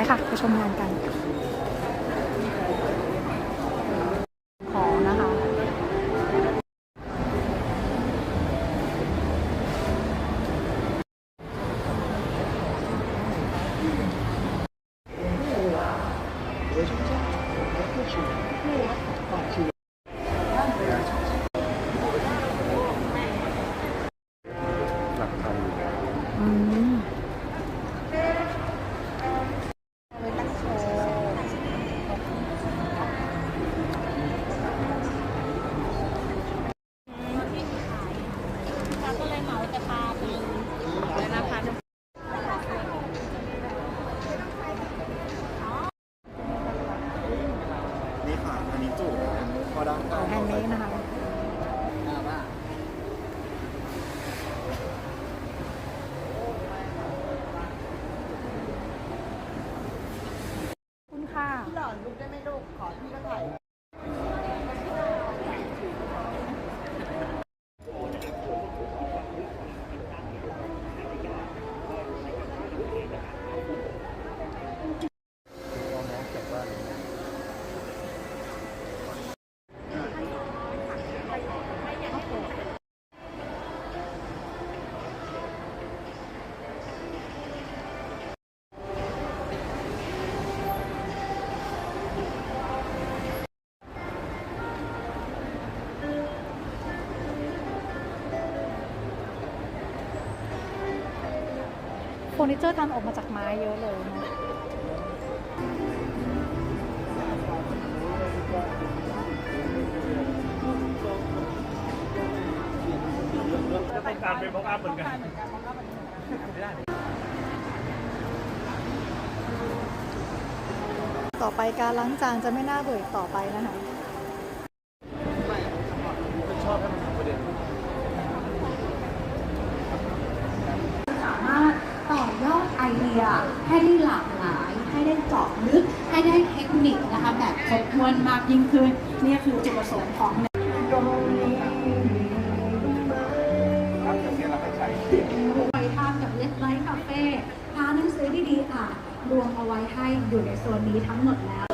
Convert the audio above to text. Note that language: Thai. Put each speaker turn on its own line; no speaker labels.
ไปค่ะ ไปชมงานกัน ของนะคะ
จะพาไปเลยนะคะ
นี่ค่ะอันนี้จูบพอด้าน
ของแฮนด์เมดนะคะคุณค่ะ
หล่อนลูกได้ไหมลูก ขอพี่ก็ถ่าย
อร์นิเจอร์ทำออกมาจากไม้เยอะเลยนะ
จะต้องการเป็นพ็อกอัพเหมือนกัน
ต่อไปการล้างจานจะไม่น่าเบื่อต่อไปนะคะ
ชอบให้มันมีประเด็น
สามารถต่อยอด ไอเดียให้ได้หลากหลาย ให้ได้เจาะลึก ให้ได้เทคนิคนะคะแบบครบถ้วนมากยิ่งขึ้นนี่คือจุดประสงค์ของ
ครับอย่างนี้เราให้ใช้
ไปทานกับเลสไลท์คาเฟ่หาหนังสือดีๆอ่านรวมเอาไว้ให้อยู่ในโซนนี้ทั้งหมดแล้ว